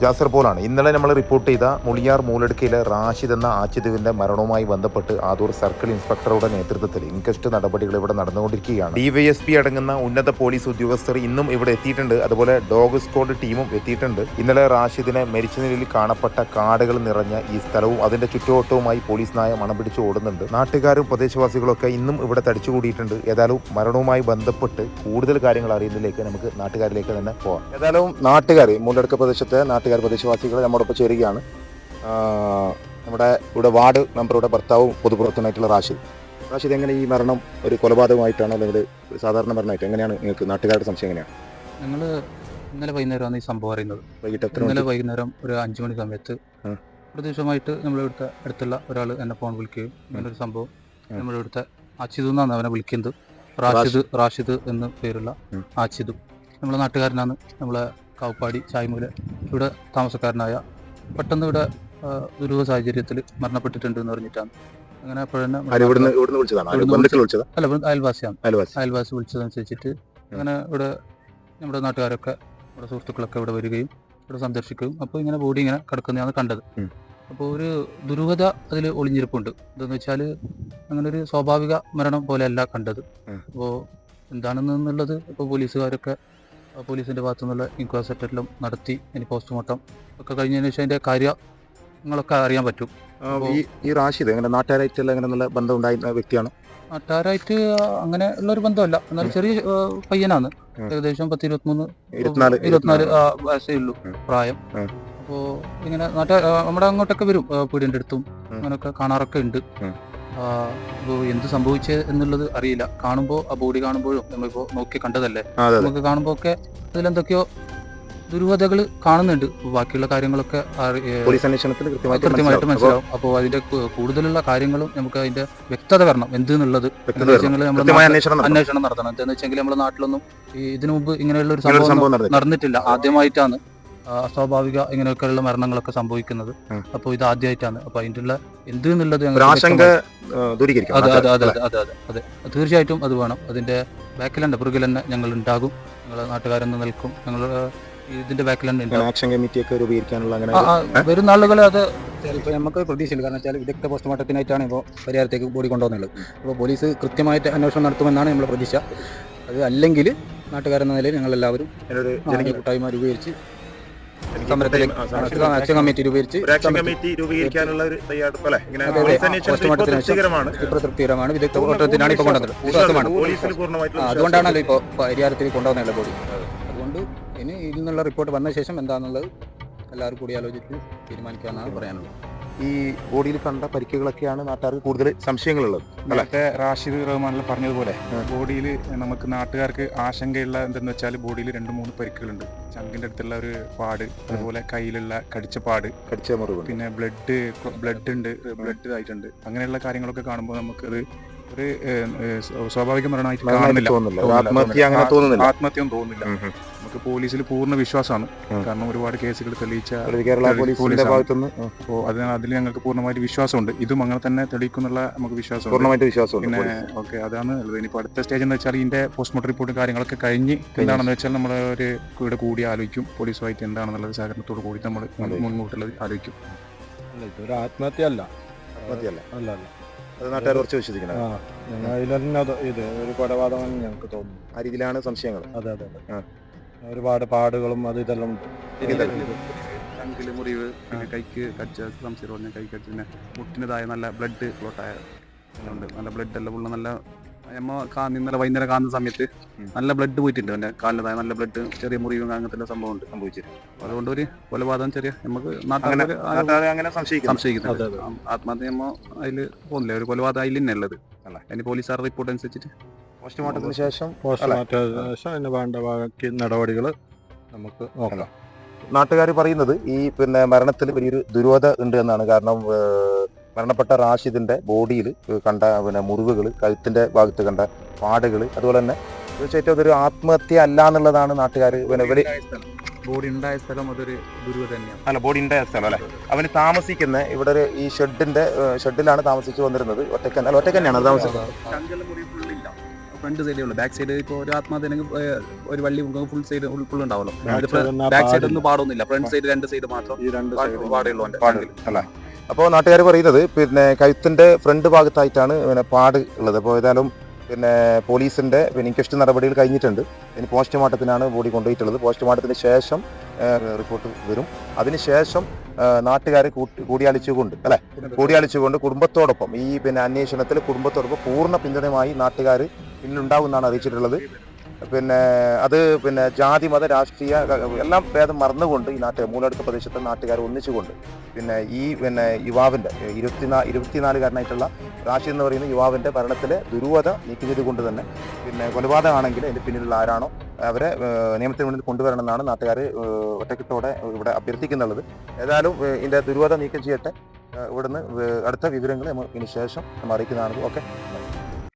ജാസർ പോലാണ്. ഇന്നലെ നമ്മൾ റിപ്പോർട്ട് ചെയ്ത മുളിയാർ മൂലടുക്കയിലെ റാഷിദ് എന്ന ആച്ചിദുവിന്റെ മരണവുമായി ബന്ധപ്പെട്ട് ആദൂർ സർക്കിൾ ഇൻസ്പെക്ടറുടെ നേതൃത്വത്തിൽ ഇൻക്വസ്റ്റ് നടപടികൾ ഇവിടെ നടന്നുകൊണ്ടിരിക്കുകയാണ്. ഡിവൈഎസ്പി അടങ്ങുന്ന ഉന്നത പോലീസ് ഉദ്യോഗസ്ഥർ ഇന്നും ഇവിടെ എത്തിയിട്ടുണ്ട്. അതുപോലെ ഡോഗ് സ്ക്വാഡ് ടീമും എത്തിയിട്ടുണ്ട്. ഇന്നലെ റാഷിദിനെ മരിച്ച നിലയിൽ കാണപ്പെട്ട കാടുകൾ നിറഞ്ഞ ഈ സ്ഥലവും അതിന്റെ ചുറ്റുവട്ടവുമായി പോലീസ് നായ മണം പിടിച്ച് ഓടുന്നുണ്ട്. നാട്ടുകാരും പ്രദേശവാസികളൊക്കെ ഇന്നും ഇവിടെ തടിച്ചുകൂടിയിട്ടുണ്ട്. ഏതായാലും മരണവുമായി ബന്ധപ്പെട്ട് കൂടുതൽ കാര്യങ്ങൾ അറിയുന്നതിലേക്ക് നമുക്ക് നാട്ടുകാരിലേക്ക് തന്നെ പോവാം. ഏതായാലും നാട്ടുകാർ മൂലടുക്ക പ്രദേശത്തെ നാട്ടുകാർ പ്രദേശവാസികൾ നമ്മോടൊപ്പം ചേരുകയാണ്. നമ്മുടെ ഇവിടെ വാർഡ് മെമ്പറുടെ ഭർത്താവും പൊതുപ്രവർത്തനമായിട്ടുള്ള റാഷിദ്. റാഷിദ് എങ്ങനെ ഈ മരണം ഒരു കൊലപാതകമായിട്ടാണോ അല്ലെങ്കിൽ ഒരു സാധാരണ മരണമായിട്ട് എങ്ങനെയാണ് നിങ്ങൾക്ക് നാട്ടുകാരുടെ സംശയം എങ്ങനെയാണ്? ഞങ്ങൾ ഇന്നലെ വൈകുന്നേരമാണ് ഈ സംഭവം അറിയുന്നത്. വൈകിട്ട് എത്ര ഇന്നലെ വൈകുന്നേരം ഒരു അഞ്ചു മണി സമയത്ത് പ്രദേശമായിട്ട് നമ്മുടെ ഇവിടുത്തെ അടുത്തുള്ള ഒരാൾ എന്നെ ഫോൺ വിളിക്കുകയും ഇങ്ങനൊരു സംഭവം നമ്മളിവിടുത്തെ നമ്മുടെ ഇവിടുത്തെ എന്നാണ് അവനെ വിളിക്കുന്നത്. റാഷിദ് റാഷിദ്. എന്ന് പേരുള്ള. ആച്ചിദ് നമ്മളെ നാട്ടുകാരനാണ് നമ്മളെ കാവുപ്പാടി ചായ്മൂല ഇവിടെ താമസക്കാരനായ പെട്ടെന്ന് ഇവിടെ ദുരൂഹ സാഹചര്യത്തിൽ മരണപ്പെട്ടിട്ടുണ്ട് എന്ന് പറഞ്ഞിട്ടാണ്. അങ്ങനെ അപ്പോഴന്നെ അല്ല അയൽവാസിയാണ്. അയൽവാസി. വിളിച്ചതനുസരിച്ചിട്ട് അങ്ങനെ ഇവിടെ നമ്മുടെ നാട്ടുകാരൊക്കെ നമ്മുടെ സുഹൃത്തുക്കളൊക്കെ ഇവിടെ വരികയും ഇവിടെ സന്ദർശിക്കുകയും അപ്പോൾ ഇങ്ങനെ ബോഡി ഇങ്ങനെ കിടക്കുന്നതാണ് കണ്ടത്. അപ്പോൾ ഒരു ദുരൂഹത അതിൽ ഒളിഞ്ഞിരിപ്പുണ്ട്. എന്താന്ന് വെച്ചാൽ അങ്ങനെ ഒരു സ്വാഭാവിക മരണം പോലെയല്ല കണ്ടത്. അപ്പോൾ എന്താണെന്നുള്ളത് ഇപ്പോൾ പോലീസുകാരൊക്കെ ആ, പോലീസിന്റെ ഭാഗത്തു നിന്നുള്ള ഇൻക്വസ്റ്റ് എല്ലാം നടത്തി ഇനി പോസ്റ്റ്മോർട്ടം ഒക്കെ കഴിഞ്ഞതിന് ശേഷം അതിന്റെ കാര്യങ്ങളൊക്കെ അറിയാൻ പറ്റും. ഈ ഈ റാഷിദ് എങ്ങനെ നാട്ടുകാരായിട്ടുള്ള എങ്ങനെ നല്ല ബന്ധം ഉണ്ടായിരുന്ന വ്യക്തിയാണ്? നാട്ടുകാരായിട്ട് അങ്ങനെ ഉള്ള ഒരു ബന്ധമല്ല എന്നാൽ ചെറിയ പയ്യനാണ്. ഏകദേശം പത്ത് ഇരുപത്തിമൂന്ന് ഇരുപത്തിനാല് ഇരുപത്തിനാല്. വയസ്സേ ഉള്ളൂ പ്രായം. അപ്പോൾ അപ്പോ ഇങ്ങനെ നാട്ടുകാർ നമ്മുടെ അങ്ങോട്ടൊക്കെ വരും പീടിന്റെ അടുത്തും അങ്ങനെയൊക്കെ കാണാറൊക്കെ ഉണ്ട്. അപ്പോൾ എന്ത് സംഭവിച്ചത് എന്നുള്ളത് അറിയില്ല. കാണുമ്പോൾ ആ ബോഡി കാണുമ്പോഴും നമ്മളിപ്പോ നോക്കി കണ്ടതല്ലേ? നമുക്ക് കാണുമ്പോൾ ഒക്കെ അതിലെന്തൊക്കെയോ ദുരൂഹതകൾ കാണുന്നുണ്ട്. ബാക്കിയുള്ള കാര്യങ്ങളൊക്കെ പോലീസ് അന്വേഷണത്തിൽ കൃത്യമായിട്ട് മനസ്സിലാവും. അപ്പോ അപ്പോൾ അതിന്റെ കൂടുതലുള്ള കാര്യങ്ങളും നമുക്ക് അതിന്റെ വ്യക്തത വരണം. എന്ത് എന്നുള്ളത് അന്വേഷണം നടത്തണം. എന്താണെന്ന് വെച്ചെങ്കിൽ നമ്മുടെ നാട്ടിലൊന്നും ഇതിനു മുമ്പ് ഇങ്ങനെയുള്ള ഒരു സംഭവം നടന്നിട്ടില്ല. ആദ്യമായിട്ടാണ് അസ്വാഭാവിക ഇങ്ങനെയൊക്കെയുള്ള മരണങ്ങളൊക്കെ സംഭവിക്കുന്നത്. അപ്പൊ അപ്പോൾ ഇത് ആദ്യമായിട്ടാണ്. അപ്പൊ അതിന്റെ ഉള്ള എന്ത് എന്നുള്ളത് അതെ അതെ അതെ അതെ അതെ അതെ. തീർച്ചയായിട്ടും അത് വേണം. അതിന്റെ ബാക്കിൽ തന്നെ പുറകിൽ തന്നെ ഞങ്ങൾ ഉണ്ടാകും. ഞങ്ങൾ നാട്ടുകാരെന്ന് നിൽക്കും. ഞങ്ങൾ ഇതിന്റെ ബാക്കിൽ തന്നെ ആക്ഷൻ കമ്മിറ്റിയൊക്കെ രൂപീകരിക്കാനുള്ള അങ്ങനെ വരുന്ന ആളുകൾ അത് ഇപ്പോൾ നമുക്ക് പ്രതീക്ഷയില്ല. കാരണം വെച്ചാൽ വിദഗ്ധ പോസ്റ്റ്മോർട്ടത്തിനായിട്ടാണ് ഇപ്പോൾ പരിഹാരത്തേക്ക് ബോഡി കൊണ്ടുവന്നുള്ളത് അപ്പോൾ പോലീസ് കൃത്യമായിട്ട് അന്വേഷണം നടത്തുമെന്നാണ് നമ്മുടെ പ്രതീക്ഷ. അത് അല്ലെങ്കിൽ നാട്ടുകാരെന്ന നിലയിൽ ഞങ്ങളെല്ലാവരും കൂട്ടായ്മ രൂപീകരിച്ച് സമരത്തിലേക്ക് ആക്ഷൻ കമ്മിറ്റി രൂപീകരിച്ച് ഒരു ആക്ഷൻ കമ്മിറ്റി രൂപീകരിക്കാനുള്ള തയ്യാറെടുപ്പ് അല്ലേ ഇങ്ങനെ ഇപ്പോൾ തൃപ്തികരമാണ്. വിദഗ്ധ ഇപ്പോൾ കൊണ്ടുവന്നത്. അതുകൊണ്ടാണല്ലോ ഇപ്പോൾ പരിഹാരത്തിൽ കൊണ്ടുവന്നുള്ള ബോഡി. അതുകൊണ്ട് ഇനി ഇതിൽ നിന്നുള്ള റിപ്പോർട്ട് വന്ന ശേഷം എന്താണെന്നുള്ളത് എല്ലാവരും കൂടി ആലോചിച്ച് തീരുമാനിക്കാമെന്നാണ് പറയാനുള്ളത്. ഈ ബോഡിയിൽ കണ്ട പരിക്കുകളൊക്കെയാണ് നാട്ടുകാർക്ക് കൂടുതൽ സംശയങ്ങളുള്ളത് നേരത്തെ റാഷിദ് റഹ്മാനിൽ പറഞ്ഞതുപോലെ ബോഡിയിൽ നമുക്ക് നാട്ടുകാർക്ക് ആശങ്കയുള്ള എന്തെന്ന് വെച്ചാൽ ബോഡിയിൽ രണ്ട് മൂന്ന് പരിക്കുകളുണ്ട്. ചങ്കിന്റെ അടുത്തുള്ള ഒരു പാട് അതുപോലെ കയ്യിലുള്ള കടിച്ച പാട് കടിച്ച മുറിവ് പിന്നെ ബ്ലഡ് ബ്ലഡ് ഉണ്ട് ബ്ലഡ് ആയിട്ടുണ്ട് അങ്ങനെയുള്ള കാര്യങ്ങളൊക്കെ കാണുമ്പോൾ നമുക്കത് ഒരു സ്വാഭാവിക മരണമായിട്ട് കാണുന്നില്ല. ആത്മഹത്യ അങ്ങനെ തോന്നുന്നില്ല. ആത്മഹത്യ തോന്നുന്നില്ല. നമുക്ക് പോലീസിൽ പൂർണ വിശ്വാസമാണ്. കാരണം ഒരുപാട് കേസുകൾ തെളിയിച്ച ഒരു കേരള പോലീസ് പോലീസിന്റെ ആണ്. ഭാഗത്തുനിന്ന് അപ്പോൾ അതിന് അതിൽ ഞങ്ങൾക്ക് പൂർണമായിട്ട് വിശ്വാസമുണ്ട്. ഇതും അങ്ങനെ തന്നെ തെളിയിക്കുന്നുള്ള നമുക്ക് വിശ്വാസമുണ്ട്. പൂർണമായിട്ട് വിശ്വാസമുണ്ട് പിന്നെ ഓക്കെ അതാണ് ഉള്ളത്. ഇനിയിപ്പോൾ അടുത്ത സ്റ്റേജ് എന്ന് വെച്ചാൽ ഇതിന്റെ പോസ്റ്റ്മോർട്ടം റിപ്പോർട്ടും കാര്യങ്ങളൊക്കെ കഴിഞ്ഞ് എന്താണെന്ന് വെച്ചാൽ നമ്മൾ ഒരു ഇവിടെ കൂടി ആലോചിക്കും. പോലീസുമായിട്ട് എന്താണെന്നുള്ളത് സഹകരണത്തോട് കൂടി നമ്മൾ ആലോചിക്കും. മുൻകൂട്ടുള്ളത് ആലോചിക്കും. അല്ല ഇതൊരു ആത്മഹത്യ അല്ല ആത്മഹത്യയല്ല. അല്ല അല്ല. അത് നാട്ടുകാർ കുറച്ച് വിശ്വസിക്കണം ആ ഞങ്ങൾ അതിൽ തന്നെ അത് ഇത് ഒരു കൊലപാതകമെന്ന് ഞങ്ങൾക്ക് തോന്നുന്നു. ആ രീതിയിലാണ് സംശയങ്ങൾ. അതെ അതെ അതെ. ആ. ഒരുപാട് പാടുകളും അത് ഇതെല്ലാം ഉണ്ട്. മുറിവ് പിന്നെ കൈക്ക് കടിച്ച സംശയം പറഞ്ഞ കൈ കടിച്ച പിന്നെ മുട്ടിന്റെതായ നല്ല ബ്ലഡ് ക്ലോട്ടായ ഉണ്ട് നല്ല ബ്ലഡ് എല്ലാം ഉള്ള നല്ല നമ്മ കാ- ഇന്നലെ വൈകുന്നേരം കാണുന്ന സമയത്ത് നല്ല ബ്ലഡ് പോയിട്ടുണ്ട് എന്റെ കാലിന്റെതായ നല്ല ബ്ലഡ് ചെറിയ മുറിവും അങ്ങനത്തെ സംഭവം ഉണ്ട് സംഭവിച്ചിരുന്നു അതുകൊണ്ട് ഒരു കൊലപാതകം ചെറിയ നമുക്ക് അങ്ങനെ ആത്മഹത്യ നമ്മ അതിൽ പോകുന്നില്ല ഒരു കൊലപാതകം അതിൽ തന്നെ ഉള്ളത്. അതിന് പോലീസുകാർ റിപ്പോർട്ട് അനുസരിച്ചിട്ട് പോസ്റ്റ്മോർട്ടത്തിന് ശേഷം? പോസ്റ്റ്മോർട്ടത്തിന് ശേഷം അതിന് വേണ്ട ബാക്കി നടപടികൾ നമുക്ക് നോക്കാം. നാട്ടുകാർ പറയുന്നത് ഈ പിന്നെ മരണത്തിൽ വലിയൊരു ദുരൂഹത ഉണ്ട് എന്നാണ്. കാരണം മരണപ്പെട്ട റാഷിദിന്റെ ബോഡിയിൽ കണ്ട പിന്നെ മുറിവുകൾ കഴുത്തിന്റെ ഭാഗത്ത് കണ്ട പാടുകൾ അതുപോലെ തന്നെ തീർച്ചയായിട്ടും അതൊരു ആത്മഹത്യ അല്ല എന്നുള്ളതാണ് നാട്ടുകാർ പിന്നെ ബോഡി ഉണ്ടായ സ്ഥലം. അതൊരു ദുരൂഹ തന്നെയാണ്. അല്ല ബോഡി ഉണ്ടായ സ്ഥലം അല്ലെ? അവന് താമസിക്കുന്ന ഇവിടെ ഒരു ഈ ഷെഡിന്റെ ഷെഡിലാണ് താമസിച്ചു വന്നിരുന്നത്. ഒറ്റക്കൻ അല്ല ഒറ്റക്കന്നെയാണ് താമസിക്കുന്നത് ഫ്രണ്ട് സൈഡേ ഉള്ളൂ. ബാക്ക് സൈഡ് ഇപ്പോൾ ഒരു ആത്മഹത്യ ഒരു വള്ളി ഫുൾ സൈഡ് ഫുൾ ഉണ്ടാവുള്ളൂ ബാക്ക് സൈഡ്. ഒന്നും പാടൊന്നുമില്ല. ഫ്രണ്ട് സൈഡ് രണ്ട് സൈഡ് മാത്രം ഈ രണ്ട് സൈഡ് പാടുള്ളൂ പാടില്ല അല്ല? അപ്പോൾ നാട്ടുകാർ പറയുന്നത് പിന്നെ കഴുത്തിന്റെ ഫ്രണ്ട് ഭാഗത്തായിട്ടാണ് പിന്നെ പാട് ഉള്ളത്. അപ്പോൾ ഏതായാലും പിന്നെ പോലീസിന്റെ പിന്നെ ഇൻക്വസ്റ്റ് നടപടികൾ കഴിഞ്ഞിട്ടുണ്ട്. ഇനി പോസ്റ്റ്മോർട്ടത്തിനാണ് ബോഡി കൊണ്ടുപോയിട്ടുള്ളത്. പോസ്റ്റ്മോർട്ടത്തിന് ശേഷം റിപ്പോർട്ട് വരും. അതിനുശേഷം നാട്ടുകാരെ കൂടിയാലിച്ചുകൊണ്ട് അല്ലെ? കൂടിയാലിച്ചുകൊണ്ട് കുടുംബത്തോടൊപ്പം ഈ പിന്നെ അന്വേഷണത്തിൽ കുടുംബത്തോടൊപ്പം പൂർണ പിന്തുണയുമായി നാട്ടുകാർ പിന്നിലുണ്ടാവുമെന്നാണ് അറിയിച്ചിട്ടുള്ളത്. പിന്നെ അത് പിന്നെ ജാതി മത രാഷ്ട്രീയ എല്ലാം ഭേദം മറന്നുകൊണ്ട് ഈ നാട്ടുകാർ മൂലടുക്ക പ്രദേശത്തെ നാട്ടുകാർ ഒന്നിച്ചുകൊണ്ട് പിന്നെ ഈ പിന്നെ യുവാവിന്റെ ഇരുപത്തിനാ ഇരുപത്തിനാലുകാരനായിട്ടുള്ള റാഷി എന്ന് പറയുന്ന യുവാവിന്റെ ഭരണത്തിലെ ദുരൂഹത നീക്കം ചെയ്തുകൊണ്ട് തന്നെ പിന്നെ കൊലപാതകമാണെങ്കിൽ അതിന്റെ പിന്നിലുള്ള ആരാണോ അവരെ നിയമത്തിന് മുന്നിൽ കൊണ്ടുവരണമെന്നാണ് നാട്ടുകാർ ഒറ്റക്കെട്ടോടെ ഇവിടെ അഭ്യർത്ഥിക്കുന്നുള്ളത്. ഏതായാലും ഇതിന്റെ ദുരൂഹത നീക്കം ചെയ്യട്ടെ. ഇവിടുന്ന് അടുത്ത വിവരങ്ങൾ ഇതിന് ശേഷം നമ്മൾ അറിയിക്കുന്നതാണ് ഓക്കെ?